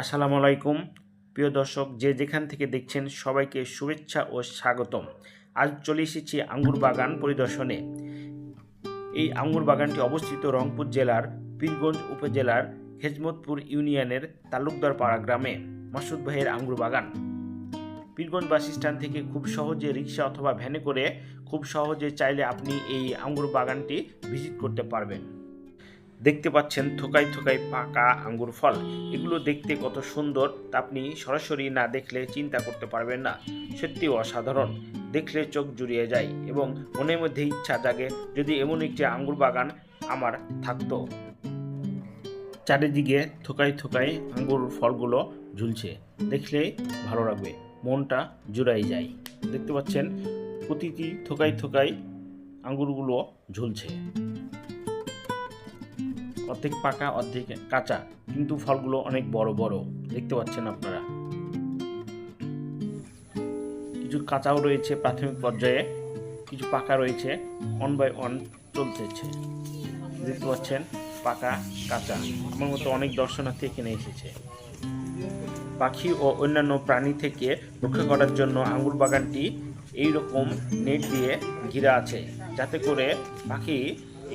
আসসালামু আলাইকুম। প্রিয় দর্শক, যে যেখান থেকে দেখছেন সবাইকে শুভেচ্ছা ও স্বাগতম। আজ চলে এসেছি আঙ্গুর বাগান পরিদর্শনে। এই আঙ্গুর বাগানটি অবস্থিত রংপুর জেলার পীরগঞ্জ উপজেলার হেজমতপুর ইউনিয়নের তালুকদার পাড়া গ্রামে মাসুদ ভাইয়ের আঙ্গুর বাগান পীরগঞ্জ বাস স্ট্যান্ড থেকে খুব সহজে রিক্সা অথবা ভ্যানে করে খুব সহজে চাইলে আপনি এই আঙ্গুর বাগানটি ভিজিট করতে পারবেন। দেখতে পাচ্ছেন থোকায় থোকায় পাকা আঙ্গুর ফল। এগুলো দেখতে কত সুন্দর, তা আপনি সরাসরি না দেখলে চিন্তা করতে পারবেন না। সত্যি অসাধারণ। দেখলে চোখ জুড়িয়ে যায় এবং মনের মধ্যে ইচ্ছা জাগে যদি এমন একটি আঙ্গুর বাগান আমার থাকতো। চারিদিকে থোকায় থোকায় আঙ্গুর ফলগুলো ঝুলছে। দেখলে ভালো লাগবে, মনটা জুড়াই যায়। দেখতে পাচ্ছেন প্রতিটি থোকায় থোকায় আঙ্গুরগুলো ঝুলছে। অর্ধেক পাকা, অর্ধেক কাঁচা। কিন্তু ফলগুলো অনেক বড় বড়। দেখতে পাচ্ছেন আপনারা। কিছু কাঁচাও রয়েছে প্রাথমিক পর্যায়ে, কিছু পাকা রয়েছে ওয়ান বাই ওয়ান চলতেছে। দেখতে পাচ্ছেন, পাকা, কাঁচা। আমার মতো অনেক দর্শনার্থী এখানে এসেছে। পাখি ও অন্যান্য প্রাণী থেকে রক্ষা করার জন্য আঙ্গুর বাগানটি এই রকম নেট দিয়ে ঘিরা আছে, যাতে করে পাখি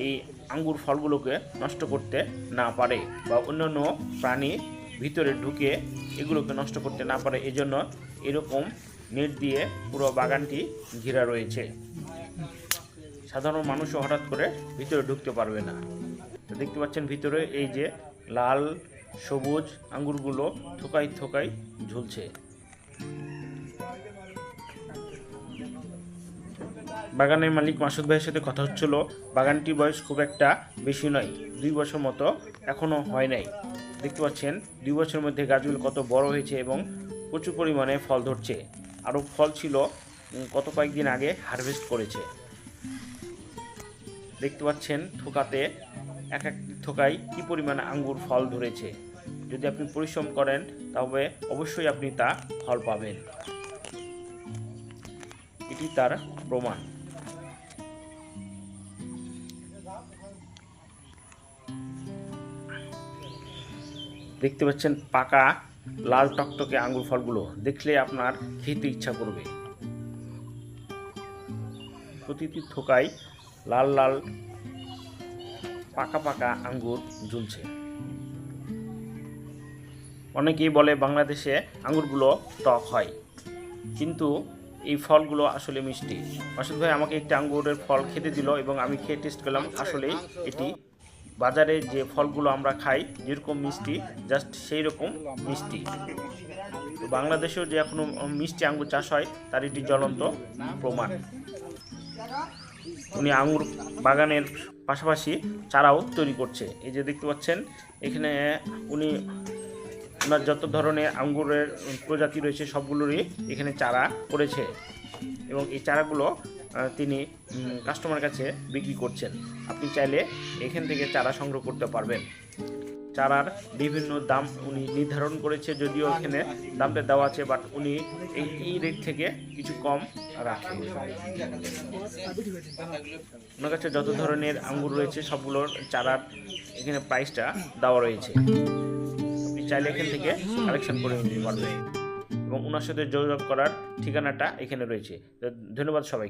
এই আঙ্গুর ফলগুলোকে নষ্ট করতে না পারে বা অন্যান্য প্রাণী ভিতরে ঢুকে এগুলোকে নষ্ট করতে না পারে। এজন্য এরকম নেট দিয়ে পুরো বাগানটি ঘেরা রয়েছে। সাধারণ মানুষও হঠাৎ করে ভিতরে ঢুকতে পারবে না। তো দেখতে পাচ্ছেন ভিতরে এই যে লাল, সবুজ আঙ্গুরগুলো থোকাই থোকাই ঝুলছে। বাগানের মালিক মাসুদ ভাইয়ের সাথে কথা হচ্ছিল। বাগানটির বয়স খুব একটা বেশি নয়, দুই বছর মতো এখনও হয় নাই। দেখতে পাচ্ছেন, দুই বছরের মধ্যে গাছগুলো কত বড় হয়েছে এবং প্রচুর পরিমাণে ফল ধরছে। আরও ফল ছিল গত কয়েকদিন আগে হারভেস্ট করেছে। দেখতে পাচ্ছেন, থোকাতে এক এক থোকায় কী পরিমাণে আঙ্গুর ফল ধরেছে। যদি আপনি পরিশ্রম করেন, তবে অবশ্যই আপনি তা ফল পাবেন। এটি তার প্রমাণ। দেখতে পাচ্ছেন পাকা লাল টকটকে আঙ্গুর ফলগুলো। দেখলে আপনার খেতে ইচ্ছা করবে। প্রতিটি থোকায় লাল লাল, পাকা পাকা আঙ্গুর ঝুলছে অনেকেই বলে বাংলাদেশে আঙ্গুরগুলো টক হয়, কিন্তু এই ফলগুলো আসলে মিষ্টি। মাসুদ ভাই আমাকে একটি আঙ্গুরের ফল খেতে দিল এবং আমি খেয়ে টেস্ট করলাম আসলেই এটি বাজারে যে ফলগুলো আমরা খাই, যেরকম মিষ্টি জাস্ট সেই রকম মিষ্টি। তো বাংলাদেশেও যে এখনও মিষ্টি আঙ্গুর চাষ হয়, তার এটি জ্বলন্ত প্রমাণ। উনি আঙ্গুর বাগানের পাশাপাশি চারাও তৈরি করছে। এই যে দেখতে পাচ্ছেন, এখানে উনি ওনার যত ধরনের আঙ্গুরের প্রজাতি রয়েছে, সবগুলোরই এখানে চারা করেছে। এবং এই চারাগুলো তিনি কাস্টমার কাছে বিক্রি করছেন। আপনি চাইলে এখান থেকে চারা সংগ্রহ করতে পারবেন। চারার বিভিন্ন দাম উনি নির্ধারণ করেছে, যদিও এখানে দামটা দেওয়া আছে বাট উনি এই রেট থেকে কিছু কম রাখেন। ওনার কাছে যত ধরনের আঙ্গুর রয়েছে, সবগুলোর চারার এখানে প্রাইসটা দেওয়া রয়েছে। আপনি চাইলে এখান থেকে কালেকশন করে নিতে পারবেন। এবং ওনার সাথে যোগাযোগ করার ঠিকানাটা এখানে রয়েছে। ধন্যবাদ সবাই